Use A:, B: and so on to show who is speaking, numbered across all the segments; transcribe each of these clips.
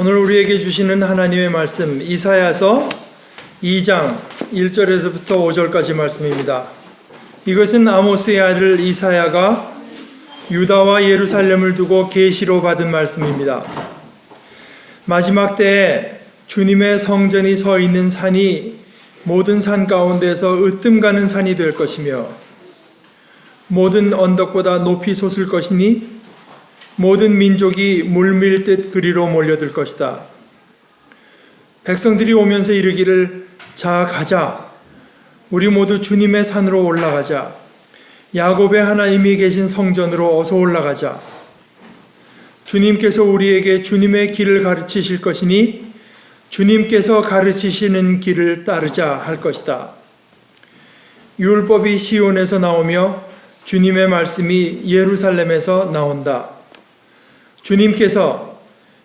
A: 오늘 우리에게 주시는 하나님의 말씀 이사야서 2장 1절에서부터 5절까지 말씀입니다. 이것은 아모스의 아들 이사야가 유다와 예루살렘을 두고 계시로 받은 말씀입니다. 마지막 때에 주님의 성전이 서 있는 산이 모든 산 가운데서 으뜸 가는 산이 될 것이며 모든 언덕보다 높이 솟을 것이니 모든 민족이 물밀듯 그리로 몰려들 것이다. 백성들이 오면서 이르기를 자 가자 우리 모두 주님의 산으로 올라가자 야곱의 하나님이 계신 성전으로 어서 올라가자 주님께서 우리에게 주님의 길을 가르치실 것이니 주님께서 가르치시는 길을 따르자 할 것이다. 율법이 시온에서 나오며 주님의 말씀이 예루살렘에서 나온다. 주님께서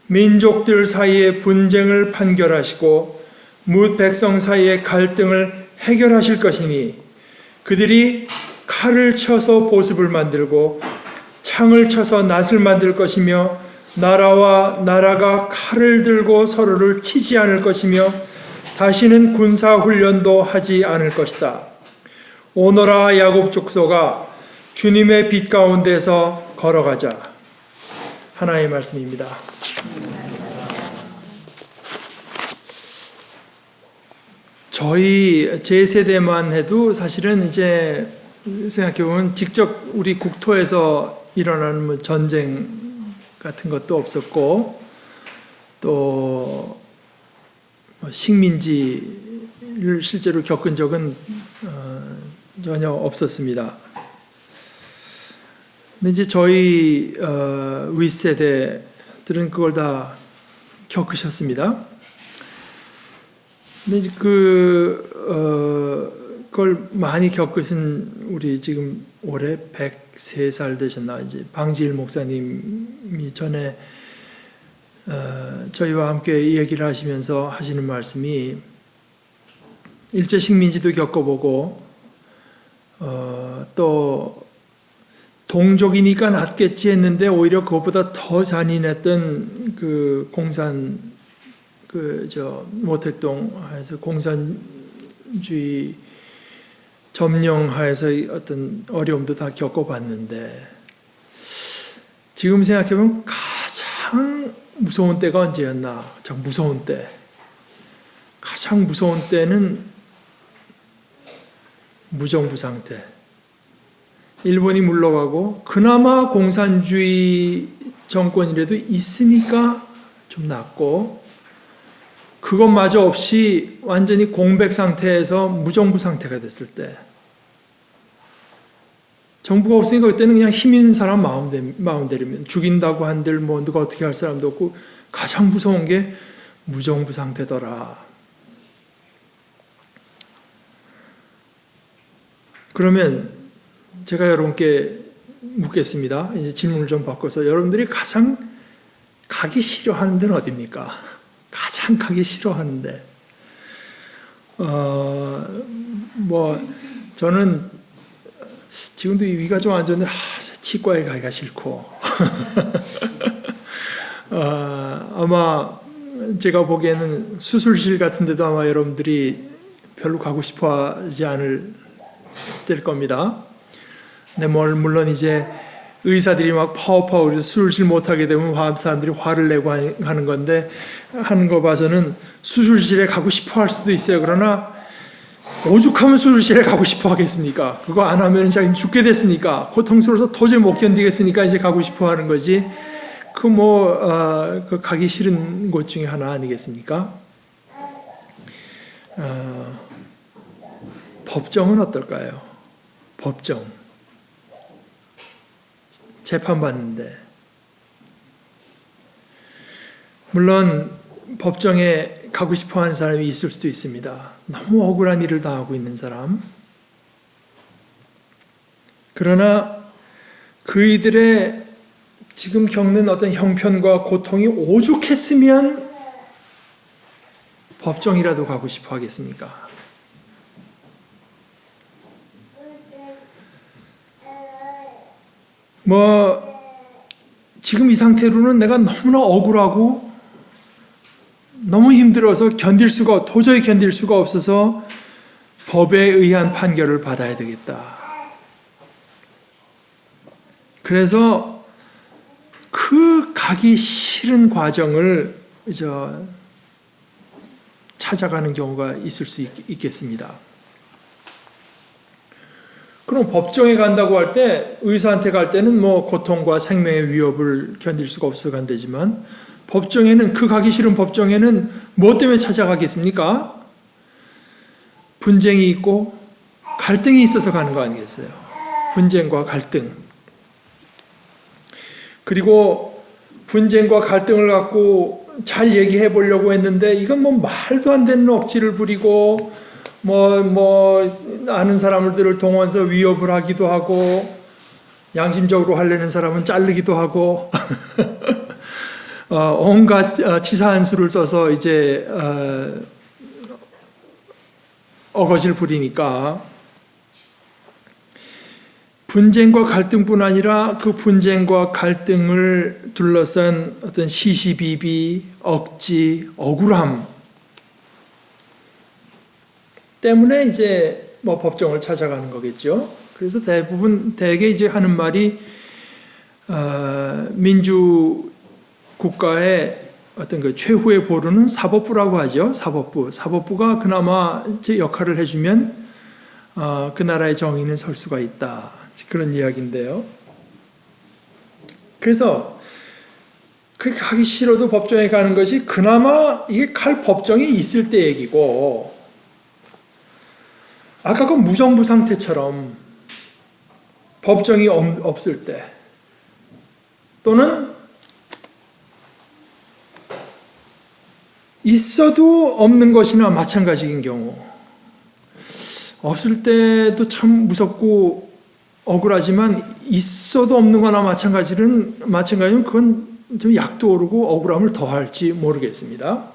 A: 민족들 사이의 분쟁을 판결하시고 뭇 백성 사이의 갈등을 해결하실 것이니 그들이 칼을 쳐서 보습을 만들고 창을 쳐서 낫을 만들 것이며 나라와 나라가 칼을 들고 서로를 치지 않을 것이며 다시는 군사 훈련도 하지 않을 것이다. 오너라 야곱 족속아 주님의 빛 가운데서 걸어가자. 하나의 말씀입니다. 저희 제 세대만 해도 사실은 이제 생각해 보면 직접 우리 국토에서 일어나는 뭐 전쟁 같은 것도 없었고 또뭐 식민지를 실제로 겪은 적은 어, 전혀 없었습니다. 근데 이제 저희 어, 윗세대들은 그걸 다 겪으셨습니다. 근데 이제 그 어, 그걸 많이 겪으신 우리 지금 올해 103살 되셨나 이제 방지일 목사님이 전에 어, 저희와 함께 얘기를 하시면서 하시는 말씀이 일제 식민지도 겪어보고 어, 또 동족이니까 낫겠지 했는데 오히려 그것보다 더 잔인했던 그 공산 그 저 모택동에서 공산주의 점령하에서 어떤 어려움도 다 겪어봤는데 지금 생각해보면 가장 무서운 때가 언제였나? 참 무서운 때. 가장 무서운 때는 무정부 상태. 일본이 물러가고 그나마 공산주의 정권이라도 있으니까 좀 낫고 그것마저 없이 완전히 공백 상태에서 무정부 상태가 됐을 때 정부가 없으니까 그때는 그냥 힘 있는 사람 마음대, 마음대로면 죽인다고 한들 뭐 누가 어떻게 할 사람도 없고 가장 무서운 게 무정부 상태더라. 그러면 제가 여러분께 묻겠습니다. 이제 질문을 좀 바꿔서 여러분들이 가장 가기 싫어하는 데는 어디입니까? 가장 가기 싫어하는데 어뭐 저는 지금도 위가 좀 안 좋은데 아, 치과에 가기가 싫고 어, 아마 제가 보기에는 수술실 같은 데도 아마 여러분들이 별로 가고 싶어 하지 않을 될 겁니다. 근데 뭘 물론 이제 의사들이 막 파워파워 그래서 수술실 못하게 되면 화 사람들이 화를 내고 하는 건데 하는 거 봐서는 수술실에 가고 싶어 할 수도 있어요. 그러나 오죽하면 수술실에 가고 싶어 하겠습니까? 그거 안 하면 자기 죽게 됐으니까 고통스러워서 도저히 못 견디겠으니까 이제 가고 싶어 하는 거지. 그뭐 어, 그 가기 싫은 곳 중에 하나 아니겠습니까? 어, 법정은 어떨까요? 법정 재판 받는데 물론 법정에 가고 싶어 하는 사람이 있을 수도 있습니다. 너무 억울한 일을 당하고 있는 사람. 그러나 그이들의 지금 겪는 어떤 형편과 고통이 오죽했으면 법정이라도 가고 싶어 하겠습니까? 뭐, 지금 이 상태로는 내가 너무나 억울하고 너무 힘들어서 견딜 수가 도저히 견딜 수가 없어서 법에 의한 판결을 받아야 되겠다. 그래서 그 가기 싫은 과정을 저 찾아가는 경우가 있을 수 있, 있겠습니다. 그럼 법정에 간다고 할 때 의사한테 갈 때는 뭐 고통과 생명의 위협을 견딜 수가 없어 간대지만 법정에는 그 가기 싫은 법정에는 뭐 때문에 찾아가겠습니까? 분쟁이 있고 갈등이 있어서 가는 거 아니겠어요? 분쟁과 갈등. 그리고 분쟁과 갈등을 갖고 잘 얘기해 보려고 했는데 이건 뭐 말도 안 되는 억지를 부리고 뭐, 뭐, 아는 사람들을 동원해서 위협을 하기도 하고, 양심적으로 하려는 사람은 자르기도 하고, 어, 온갖 어, 치사한 수를 써서 이제, 어, 어거지를 부리니까, 분쟁과 갈등뿐 아니라 그 분쟁과 갈등을 둘러싼 어떤 시시비비, 억지, 억울함, 때문에 이제 뭐 법정을 찾아가는 거겠죠. 그래서 대부분 대개 이제 하는 말이 어, 민주 국가의 어떤 그 최후의 보루는 사법부라고 하죠. 사법부. 사법부가 그나마 제 역할을 해주면 어, 그 나라의 정의는 설 수가 있다. 그런 이야기인데요. 그래서 그렇게 하기 싫어도 법정에 가는 것이 그나마 이게 갈 법정이 있을 때 얘기고 아까 그 무정부 상태처럼 법정이 없을 때 또는 있어도 없는 것이나 마찬가지인 경우 없을 때도 참 무섭고 억울하지만 있어도 없는 거나 마찬가지는 마찬가지면 그건 좀 약도 오르고 억울함을 더할지 모르겠습니다.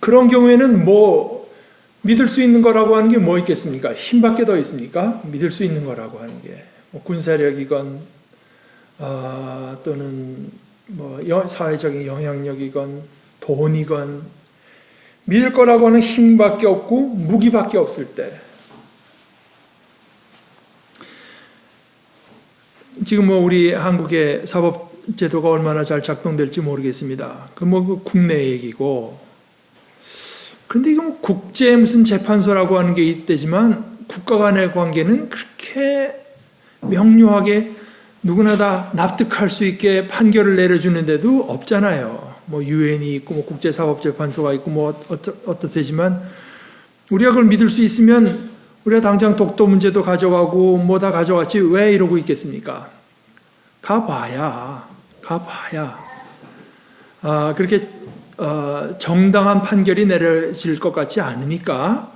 A: 그런 경우에는 뭐 믿을 수 있는 거라고 하는 게 뭐 있겠습니까? 힘밖에 더 있습니까? 믿을 수 있는 거라고 하는 게. 뭐 군사력이건, 어, 또는 뭐 사회적인 영향력이건, 돈이건, 믿을 거라고 하는 힘밖에 없고, 무기밖에 없을 때. 지금 뭐 우리 한국의 사법 제도가 얼마나 잘 작동될지 모르겠습니다. 그 뭐 국내 얘기고, 그런데 이거 뭐 국제 무슨 재판소라고 하는 게 있대지만 국가 간의 관계는 그렇게 명료하게 누구나 다 납득할 수 있게 판결을 내려주는데도 없잖아요. 뭐 유엔이 있고 뭐 국제사법재판소가 있고 뭐 어떠, 어떻대지만 우리가 그걸 믿을 수 있으면 우리가 당장 독도 문제도 가져가고 뭐 다 가져갔지 왜 이러고 있겠습니까? 가봐야 가봐야 아 그렇게 어, 정당한 판결이 내려질 것 같지 않으니까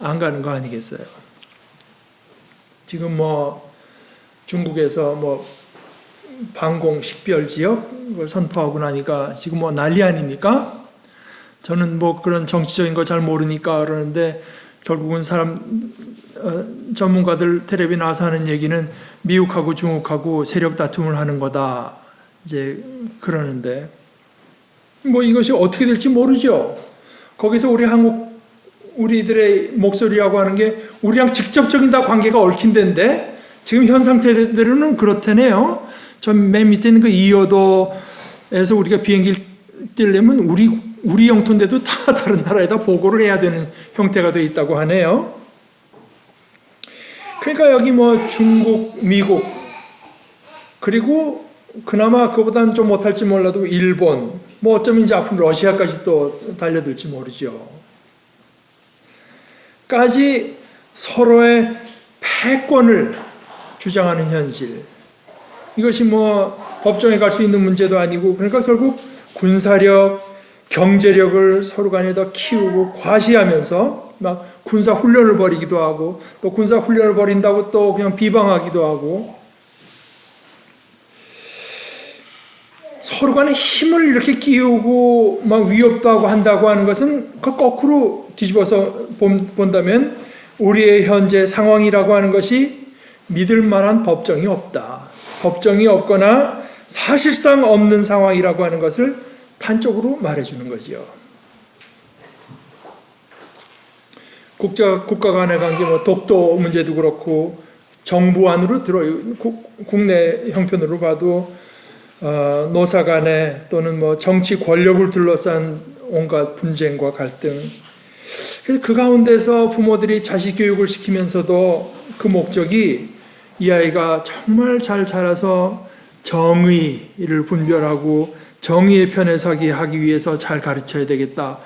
A: 안 가는 거 아니겠어요? 지금 뭐 중국에서 뭐 방공 식별 지역을 선포하고 나니까 지금 뭐 난리 아닙니까? 저는 뭐 그런 정치적인 거 잘 모르니까 그러는데 결국은 사람 어, 전문가들 텔레비 나와서 하는 얘기는 미국하고 중국하고 세력 다툼을 하는 거다 이제 그러는데 뭐 이것이 어떻게 될지 모르죠. 거기서 우리 한국 우리들의 목소리라고 하는 게 우리랑 직접적인 다 관계가 얽힌 데인데 지금 현 상태대로는 그렇다네요. 저맨 밑에 있는 그 이어도에서 우리가 비행기를 뛰려면 우리 우리 영토인데도 다 다른 나라에다 보고를 해야 되는 형태가 되어 있다고 하네요. 그러니까 여기 뭐 중국, 미국 그리고 그나마 그보다는 좀 못할지 몰라도 일본, 뭐 어쩌면 이제 앞으로 러시아까지 또 달려들지 모르죠. 까지 서로의 패권을 주장하는 현실. 이것이 뭐 법정에 갈 수 있는 문제도 아니고 그러니까 결국 군사력, 경제력을 서로 간에 더 키우고 과시하면서 막 군사 훈련을 벌이기도 하고 또 군사 훈련을 벌인다고 또 그냥 비방하기도 하고 서로 간에 힘을 이렇게 끼우고 막 위협도 하고 한다고 하는 것은 그 거꾸로 뒤집어서 본다면 우리의 현재 상황이라고 하는 것이 믿을 만한 법정이 없다. 법정이 없거나 사실상 없는 상황이라고 하는 것을 한쪽으로 말해주는 거지요. 국가 국가 간의 관계, 뭐 독도 문제도 그렇고 정부 안으로 들어 국- 국내 형편으로 봐도 어, 노사 간에 또는 뭐 정치 권력을 둘러싼 온갖 분쟁과 갈등. 그 가운데서 부모들이 자식 교육을 시키면서도 그 목적이 이 아이가 정말 잘 자라서 정의를 분별하고 정의의 편에 서기 하기 위해서 잘 가르쳐야 되겠다고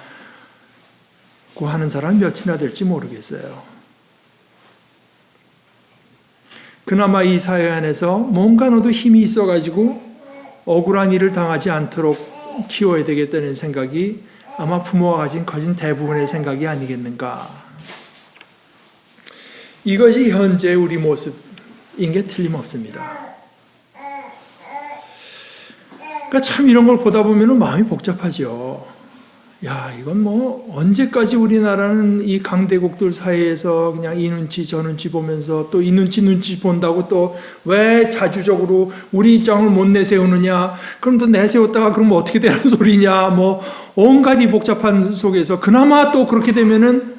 A: 하는 사람 몇이나 될지 모르겠어요. 그나마 이 사회 안에서 뭔가 너도 힘이 있어가지고 억울한 일을 당하지 않도록 키워야 되겠다는 생각이 아마 부모가 가진 거진 대부분의 생각이 아니겠는가. 이것이 현재 우리 모습인 게 틀림없습니다. 그러니까 참 이런 걸 보다 보면 마음이 복잡하죠. 야, 이건 뭐 언제까지 우리나라는 이 강대국들 사이에서 그냥 이 눈치 저 눈치 보면서 또 이 눈치 눈치 본다고 또 왜 자주적으로 우리 입장을 못 내세우느냐? 그럼 또 내세웠다가 그럼 어떻게 되는 소리냐? 뭐 온갖 이 복잡한 속에서 그나마 또 그렇게 되면은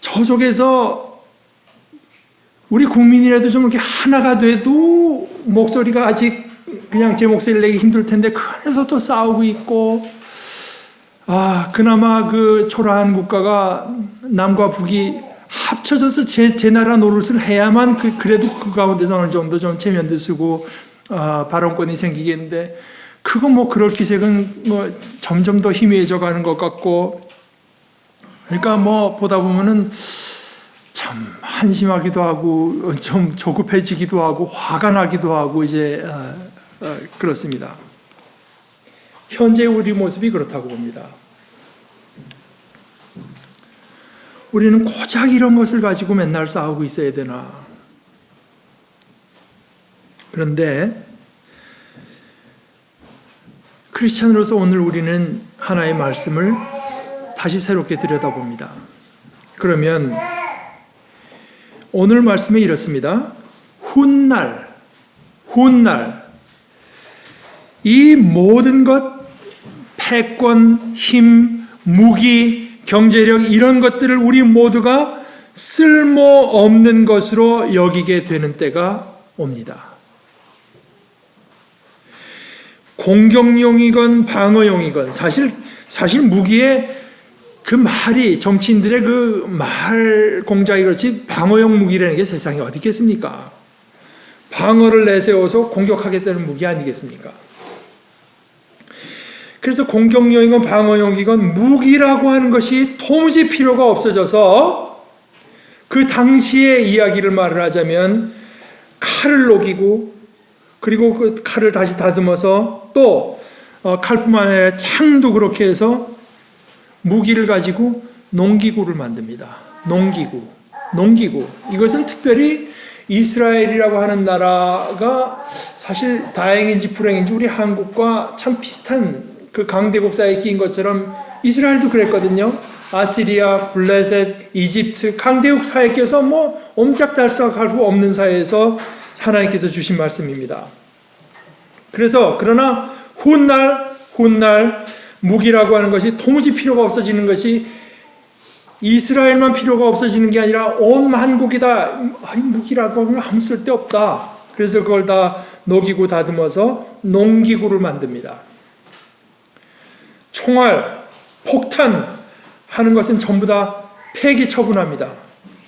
A: 저 속에서 우리 국민이라도 좀 이렇게 하나가 돼도 목소리가 아직 그냥 제 목소리를 내기 힘들 텐데 그 안에서 또 싸우고 있고 아, 그나마 그 초라한 국가가 남과 북이 합쳐져서 제, 제 나라 노릇을 해야만 그, 그래도 그 가운데서 어느 정도 좀 체면도 쓰고, 아, 발언권이 생기겠는데, 그거 뭐 그럴 기색은 뭐 점점 더 희미해져 가는 것 같고, 그러니까 뭐 보다 보면은 참 한심하기도 하고, 좀 조급해지기도 하고, 화가 나기도 하고, 이제, 아, 아, 그렇습니다. 현재 우리 모습이 그렇다고 봅니다. 우리는 고작 이런 것을 가지고 맨날 싸우고 있어야 되나. 그런데 크리스천으로서 오늘 우리는 하나의 말씀을 다시 새롭게 들여다봅니다. 그러면 오늘 말씀에 이렇습니다. 훗날, 훗날, 이 모든 것, 패권, 힘, 무기, 경제력, 이런 것들을 우리 모두가 쓸모없는 것으로 여기게 되는 때가 옵니다. 공격용이건 방어용이건 사실 사실 무기에 그 말이 정치인들의 그 말 공작이 그렇지 방어용 무기라는 게 세상에 어디 있겠습니까? 방어를 내세워서 공격하겠다는 무기 아니겠습니까? 그래서 공격용이건 방어용이건 무기라고 하는 것이 도무지 필요가 없어져서 그 당시의 이야기를 말을 하자면 칼을 녹이고 그리고 그 칼을 다시 다듬어서 또 어, 칼뿐만 아니라 창도 그렇게 해서 무기를 가지고 농기구를 만듭니다. 농기구. 농기구. 이것은 특별히 이스라엘이라고 하는 나라가 사실 다행인지 불행인지 우리 한국과 참 비슷한 그 강대국 사이에 끼인 것처럼 이스라엘도 그랬거든요. 아시리아, 블레셋, 이집트 강대국 사이에 껴서 뭐 옴짝달싹할 수 없는 사이에서 하나님께서 주신 말씀입니다. 그래서 그러나 훗날 훗날 무기라고 하는 것이 도무지 필요가 없어지는 것이 이스라엘만 필요가 없어지는 게 아니라 온 한국이 다 무기라고 하면 아무 쓸데 없다. 그래서 그걸 다 녹이고 다듬어서 농기구를 만듭니다. 총알, 폭탄 하는 것은 전부 다 폐기 처분합니다.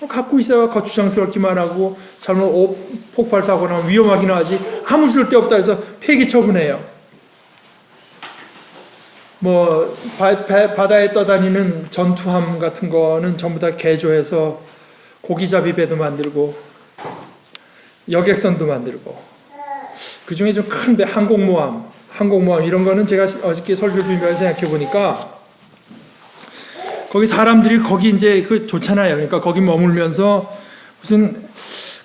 A: 갖고 있어야 거추장스럽기만 하고 잘못 폭발 사고 나면 위험하긴 하지 아무 쓸데 없다 해서 폐기 처분해요. 뭐 바, 바 다에 떠다니는 전투함 같은 거는 전부 다 개조해서 고기잡이 배도 만들고 여객선도 만들고 그 중에 좀 큰 배 항공모함, 항공모함 이런 거는 제가 어저께 설교 준비하면서 생각해 보니까 거기 사람들이 거기 이제 그 좋잖아요. 그러니까 거기 머물면서 무슨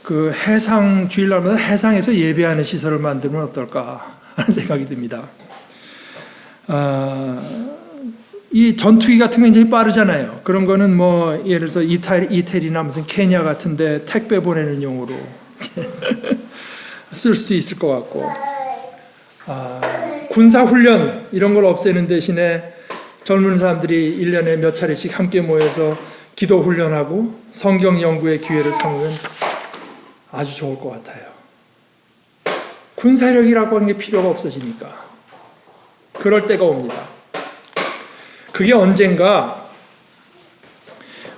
A: 그 해상 주일날마다 해상에서 예배하는 시설을 만들면 어떨까 하는 생각이 듭니다. 아, 이 전투기 같은 게 굉장히 빠르잖아요. 그런 거는 뭐 예를 들어서 이탈, 이태리나 무슨 케냐 같은데 택배 보내는 용으로 쓸 수 있을 것 같고 아, 군사훈련 이런 걸 없애는 대신에 젊은 사람들이 1년에 몇 차례씩 함께 모여서 기도 훈련하고 성경 연구의 기회를 삼으면 아주 좋을 것 같아요. 군사력이라고 하는 게 필요가 없어지니까. 그럴 때가 옵니다. 그게 언젠가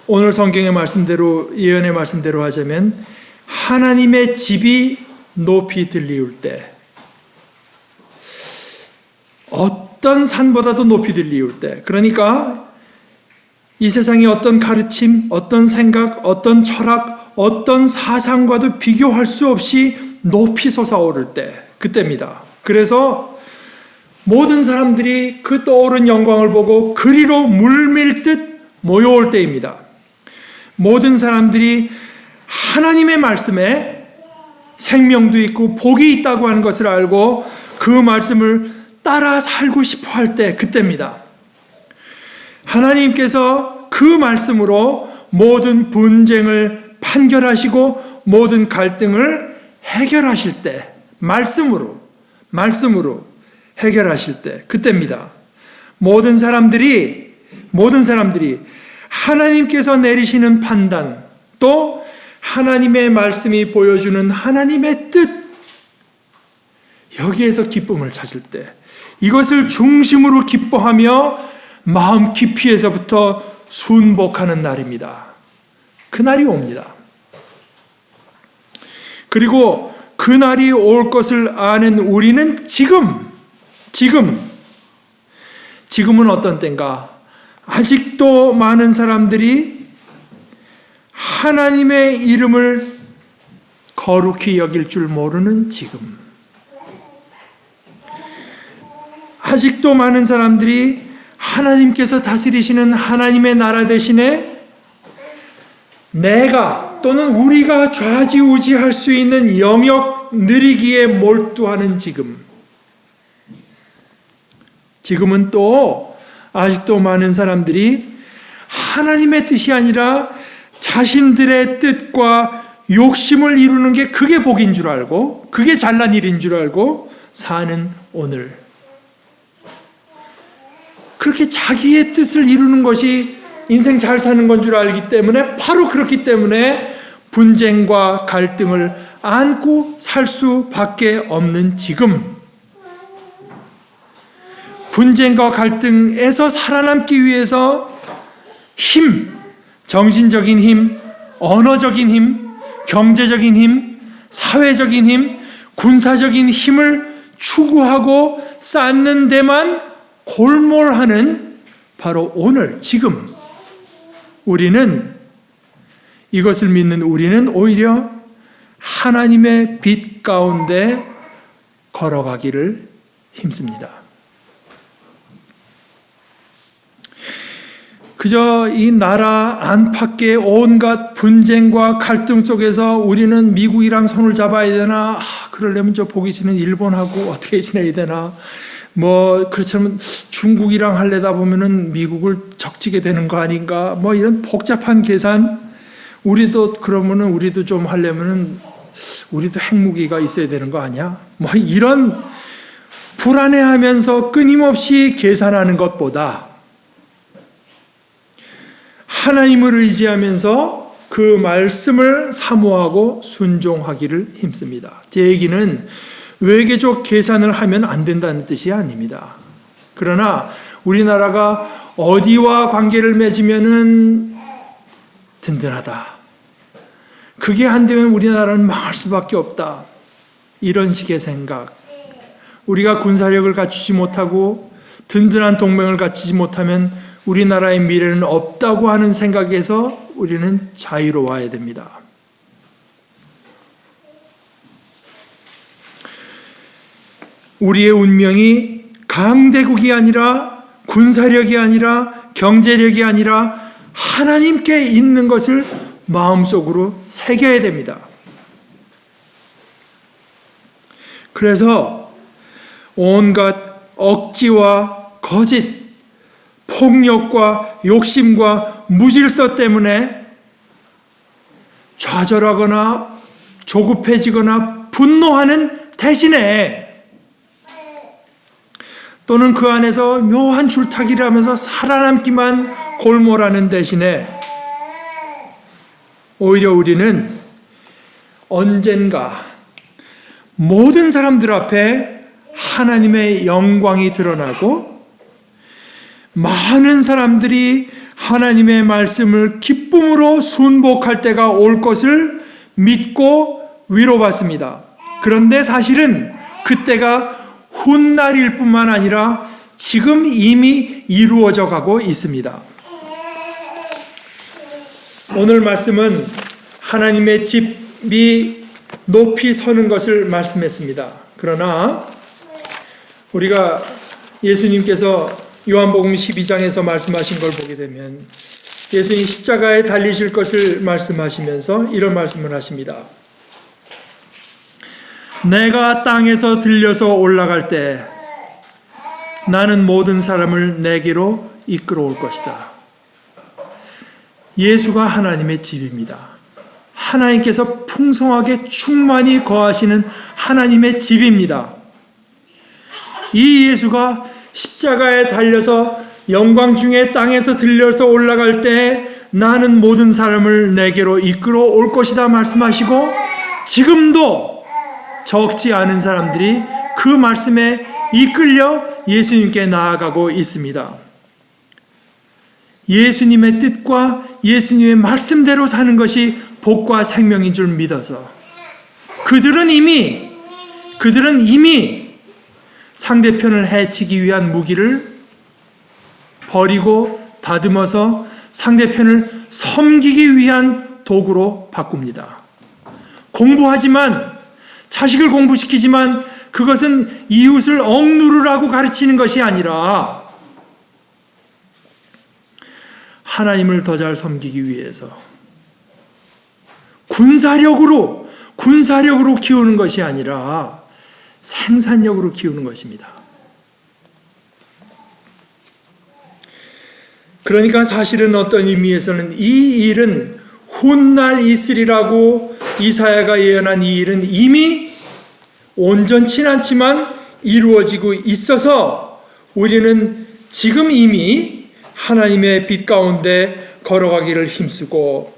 A: 오늘 성경의 말씀대로 예언의 말씀대로 하자면 하나님의 집이 높이 들리울 때 어떤 산보다도 높이 들리울 때 그러니까 이 세상의 어떤 가르침, 어떤 생각, 어떤 철학, 어떤 사상과도 비교할 수 없이 높이 솟아오를 때 그때입니다. 그래서 모든 사람들이 그 떠오른 영광을 보고 그리로 물밀듯 모여올 때입니다. 모든 사람들이 하나님의 말씀에 생명도 있고 복이 있다고 하는 것을 알고 그 말씀을 따라 살고 싶어 할 때 그때입니다. 하나님께서 그 말씀으로 모든 분쟁을 판결하시고 모든 갈등을 해결하실 때 말씀으로 말씀으로 해결하실 때 그때입니다. 모든 사람들이 모든 사람들이 하나님께서 내리시는 판단 또 하나님의 말씀이 보여주는 하나님의 뜻 여기에서 기쁨을 찾을 때 이것을 중심으로 기뻐하며 마음 깊이에서부터 순복하는 날입니다. 그 날이 옵니다. 그리고 그 날이 올 것을 아는 우리는 지금, 지금, 지금은 어떤 때인가? 아직도 많은 사람들이 하나님의 이름을 거룩히 여길 줄 모르는 지금. 아직도 많은 사람들이 하나님께서 다스리시는 하나님의 나라 대신에 내가 또는 우리가 좌지우지할 수 있는 영역 누리기에 몰두하는 지금. 지금은 또 아직도 많은 사람들이 하나님의 뜻이 아니라 자신들의 뜻과 욕심을 이루는 게 그게 복인 줄 알고 그게 잘난 일인 줄 알고 사는 오늘. 그렇게 자기의 뜻을 이루는 것이 인생 잘 사는 건 줄 알기 때문에 바로 그렇기 때문에 분쟁과 갈등을 안고 살 수밖에 없는 지금. 분쟁과 갈등에서 살아남기 위해서 힘, 정신적인 힘, 언어적인 힘, 경제적인 힘, 사회적인 힘, 군사적인 힘을 추구하고 쌓는 데만 골몰하는 바로 오늘, 지금 우리는 이것을 믿는 우리는 오히려 하나님의 빛 가운데 걸어가기를 힘씁니다. 그저 이 나라 안팎의 온갖 분쟁과 갈등 속에서 우리는 미국이랑 손을 잡아야 되나? 아, 그러려면 저 보기 싫은 일본하고 어떻게 지내야 되나? 뭐 그렇지만 중국이랑 할래다 보면은 미국을 적지게 되는 거 아닌가? 뭐 이런 복잡한 계산 우리도 그러면은 우리도 좀 하려면은 우리도 핵무기가 있어야 되는 거 아니야? 뭐 이런 불안해하면서 끊임없이 계산하는 것보다 하나님을 의지하면서 그 말씀을 사모하고 순종하기를 힘씁니다. 제 얘기는 외교적 계산을 하면 안 된다는 뜻이 아닙니다. 그러나 우리나라가 어디와 관계를 맺으면은 든든하다. 그게 안 되면 우리나라는 망할 수밖에 없다. 이런 식의 생각. 우리가 군사력을 갖추지 못하고 든든한 동맹을 갖추지 못하면 우리나라의 미래는 없다고 하는 생각에서 우리는 자유로워야 됩니다. 우리의 운명이 강대국이 아니라 군사력이 아니라 경제력이 아니라 하나님께 있는 것을 마음속으로 새겨야 됩니다. 그래서 온갖 억지와 거짓, 폭력과 욕심과 무질서 때문에 좌절하거나 조급해지거나 분노하는 대신에 또는 그 안에서 묘한 줄타기를 하면서 살아남기만 골몰하는 대신에 오히려 우리는 언젠가 모든 사람들 앞에 하나님의 영광이 드러나고 많은 사람들이 하나님의 말씀을 기쁨으로 순복할 때가 올 것을 믿고 위로받습니다. 그런데 사실은 그때가 훗날일 뿐만 아니라 지금 이미 이루어져 가고 있습니다. 오늘 말씀은 하나님의 집이 높이 서는 것을 말씀했습니다. 그러나 우리가 예수님께서 요한복음 12장에서 말씀하신 걸 보게 되면 예수님 십자가에 달리실 것을 말씀하시면서 이런 말씀을 하십니다. 내가 땅에서 들려서 올라갈 때 나는 모든 사람을 내게로 이끌어 올 것이다. 예수가 하나님의 집입니다. 하나님께서 풍성하게 충만히 거하시는 하나님의 집입니다. 이 예수가 십자가에 달려서 영광 중에 땅에서 들려서 올라갈 때 나는 모든 사람을 내게로 이끌어 올 것이다 말씀하시고 지금도 적지 않은 사람들이 그 말씀에 이끌려 예수님께 나아가고 있습니다. 예수님의 뜻과 예수님의 말씀대로 사는 것이 복과 생명인 줄 믿어서 그들은 이미 그들은 이미 상대편을 해치기 위한 무기를 버리고 다듬어서 상대편을 섬기기 위한 도구로 바꿉니다. 공부하지만 자식을 공부시키지만 그것은 이웃을 억누르라고 가르치는 것이 아니라 하나님을 더 잘 섬기기 위해서 군사력으로 군사력으로 키우는 것이 아니라 생산력으로 키우는 것입니다. 그러니까 사실은 어떤 의미에서는 이 일은 훗날 있으리라고 이사야가 예언한 이 일은 이미 온전치 않지만 이루어지고 있어서 우리는 지금 이미 하나님의 빛 가운데 걸어가기를 힘쓰고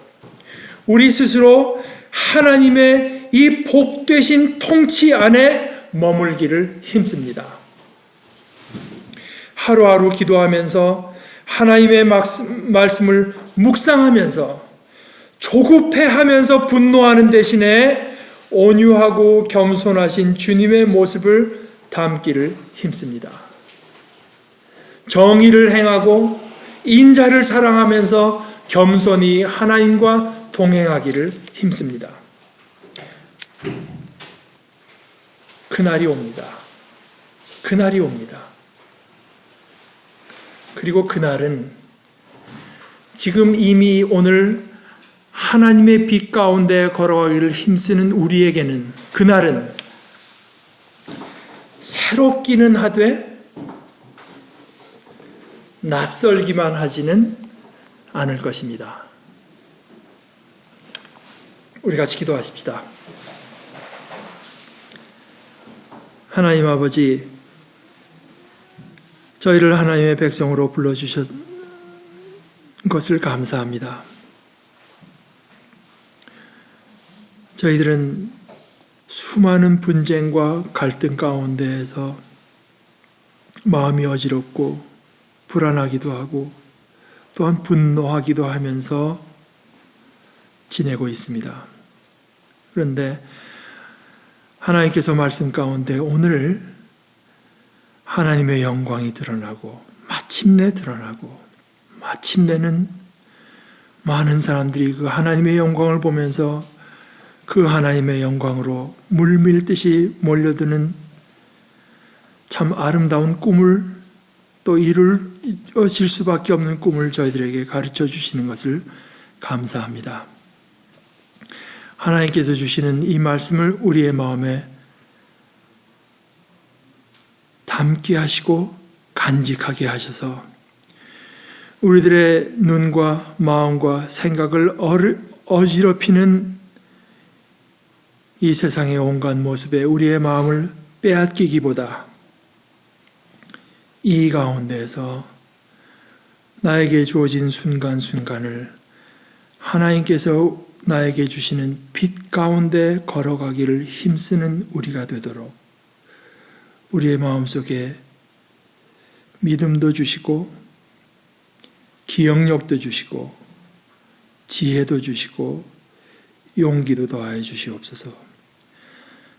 A: 우리 스스로 하나님의 이 복되신 통치 안에 머물기를 힘씁니다. 하루하루 기도하면서 하나님의 말씀을 묵상하면서 조급해하면서 분노하는 대신에 온유하고 겸손하신 주님의 모습을 담기를 힘씁니다. 정의를 행하고 인자를 사랑하면서 겸손히 하나님과 동행하기를 힘씁니다. 그날이 옵니다. 그날이 옵니다. 그리고 그날은 지금 이미 오늘 하나님의 빛 가운데 걸어가기를 힘쓰는 우리에게는 그날은 새롭기는 하되 낯설기만 하지는 않을 것입니다. 우리 같이 기도하십시다. 하나님 아버지, 저희를 하나님의 백성으로 불러주셨 것을 감사합니다. 저희들은 수많은 분쟁과 갈등 가운데에서 마음이 어지럽고 불안하기도 하고 또한 분노하기도 하면서 지내고 있습니다. 그런데 하나님께서 말씀 가운데 오늘 하나님의 영광이 드러나고 마침내 드러나고 마침내는 많은 사람들이 그 하나님의 영광을 보면서 그 하나님의 영광으로 물밀듯이 몰려드는 참 아름다운 꿈을 또 이루어질 수밖에 없는 꿈을 저희들에게 가르쳐 주시는 것을 감사합니다. 하나님께서 주시는 이 말씀을 우리의 마음에 담게 하시고 간직하게 하셔서 우리들의 눈과 마음과 생각을 어지럽히는 이 세상의 온갖 모습에 우리의 마음을 빼앗기기보다 이 가운데에서 나에게 주어진 순간순간을 하나님께서 나에게 주시는 빛 가운데 걸어가기를 힘쓰는 우리가 되도록 우리의 마음속에 믿음도 주시고 기억력도 주시고 지혜도 주시고 용기도 더하여 주시옵소서.